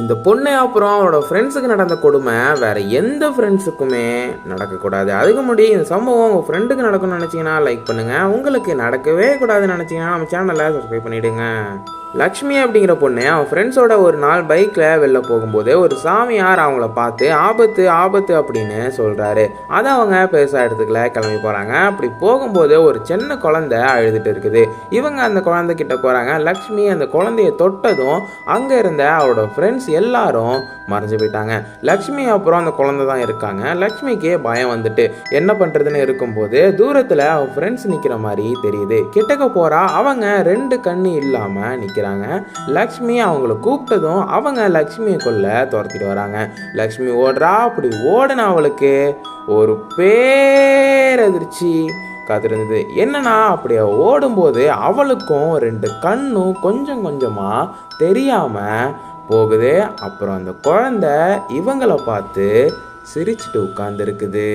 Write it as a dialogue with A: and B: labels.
A: இந்த பொண்ணு அப்புறம் அவனோட ஃப்ரெண்ட்ஸுக்கு நடந்த கொடுமை வேற எந்த ஃப்ரெண்ட்ஸுக்குமே நடக்கக்கூடாது. அதுக்கு முன்னாடி இந்த சம்பவம் உங்கள் ஃப்ரெண்டுக்கு நடக்கணும்னு நினச்சிங்கன்னா லைக் பண்ணுங்கள் உங்களுக்கு நடக்கவே கூடாதுன்னு நினச்சிங்கன்னா நம்ம சேனலை சப்ஸ்கிரைப் பண்ணிவிடுங்க லக்ஷ்மி அப்படிங்கிற பொண்ணு அவன் ஃப்ரெண்ட்ஸோட ஒரு நாள் பைக்கில் வெளில போகும்போது ஒரு சாமியார் அவங்கள பார்த்து ஆபத்து ஆபத்து அப்படின்னு சொல்கிறாரு அதை அவங்க பெருசாக எடுத்துக்கல கிளம்பி போகிறாங்க அப்படி போகும்போது ஒரு சின்ன குழந்தை அழுதுட்டு இருக்குது. இவங்க அந்த குழந்தை கிட்ட போகிறாங்க லக்ஷ்மி அந்த குழந்தைய தொட்டதும் அங்கே இருந்த அவரோட ஃப்ரெண்ட்ஸ் எல்லாரும் மறைஞ்சு போயிட்டாங்க. லக்ஷ்மி அப்புறம் அந்த குழந்தை தான் இருக்காங்க. லக்ஷ்மிக்கே பயம் வந்துட்டு என்ன பண்ணுறதுன்னு இருக்கும்போது தூரத்தில் அவள் ஃப்ரெண்ட்ஸ் நிற்கிற மாதிரி தெரியுது. கிட்டக்க போகிறா அவங்க ரெண்டு கண்ணு இல்லாமல் நிற்கிறாங்க லக்ஷ்மி அவங்கள கூப்பிட்டதும் அவங்க லக்ஷ்மியை கொல்ல துரத்திட்டு வராங்க. லக்ஷ்மி ஓடுறா அப்படி ஓடுன அவளுக்கு ஒரு பேரதிர்ச்சி. காத்திருந்தது. என்னன்னா அப்படி ஓடும்போது அவளுக்கும் ரெண்டு கண்ணும் கொஞ்சம் கொஞ்சமாக தெரியாமல் போகுது. அப்புறம் அந்த குழந்தை இவங்கள பார்த்து சிரிச்சிட்டு உட்காந்துருக்குது